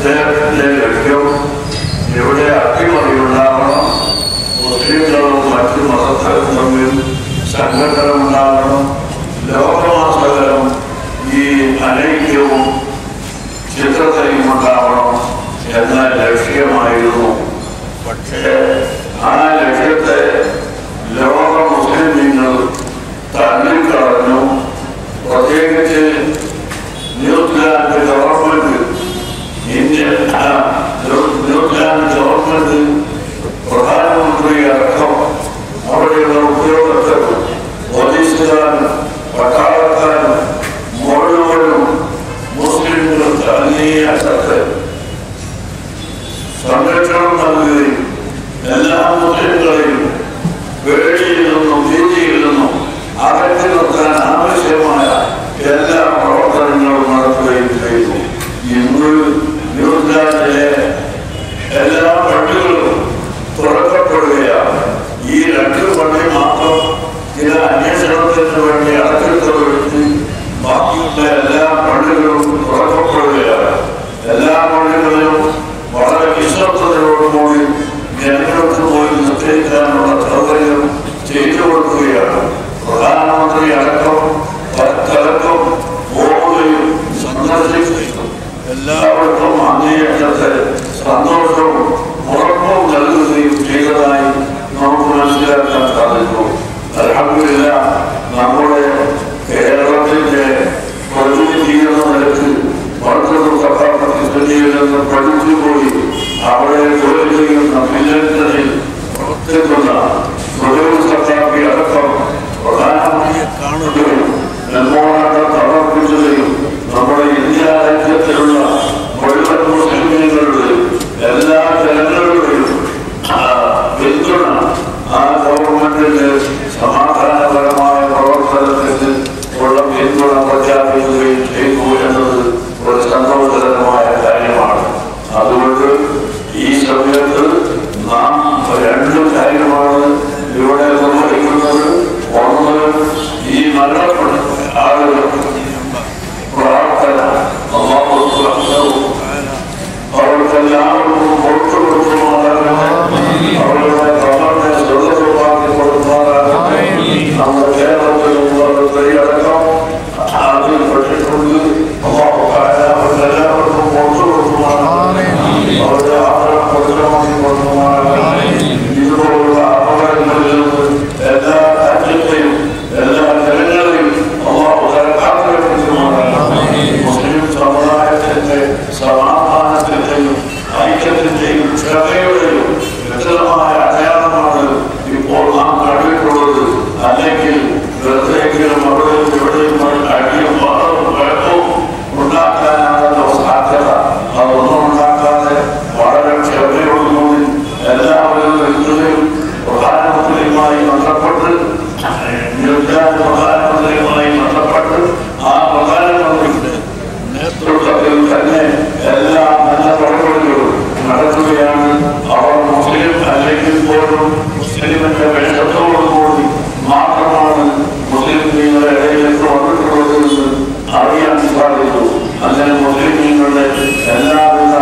അദ്ദേഹത്തിന്റെ ലക്ഷ്യം ഇവിടെ അട്ടിമറിയുണ്ടാവണം മുസ്ലിങ്ങളും മറ്റു മതസ്ഥരും തമ്മിൽ സംഘടന ഉണ്ടാകണം ലോകമാസകലം ഈ അനൈക്യവും ചിത്രതയും ഉണ്ടാവണം എന്ന ലക്ഷ്യമായിരുന്നു പക്ഷേ ആ ലക്ഷ്യത്തെ ലോക മുസ്ലിമീങ്ങൾ തള്ളിക്കളഞ്ഞു ഗവൺമെന്റ് പ്രധാനമന്ത്രി അവിടെയുള്ള ഉദ്യോഗസ്ഥർ പോലീസുകാരും പട്ടാളക്കാരും അന്വേഷണത്തിന് വേണ്ടി ബാക്കിയുള്ള എല്ലാ പള്ളികളും തുറക്കപ്പെടുകയാണ്. എല്ലാ പള്ളികളിലും വളരെ വിശ്വസ്തയോടുകൂടി ജനങ്ങൾക്ക് പോയി നിശ്ചയിക്കാനുള്ള സൗകര്യം ചെയ്തു കൊടുക്കുകയാണ് പ്രധാനമന്ത്രി അടക്കം തലക്കും പോവുകയും സന്ദർശിക്കുകയും ミネラルたち、それから、土壌 I Thank you, Captain James. ചെയ്തു അങ്ങനെ മുസ്ലിമീങ്ങളുടെ എല്ലാവിധ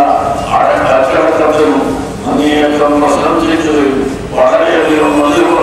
കച്ചവടത്തിനും അങ്ങേയറ്റം പ്രശംസിക്കുകയും വളരെയധികം മധുരമായി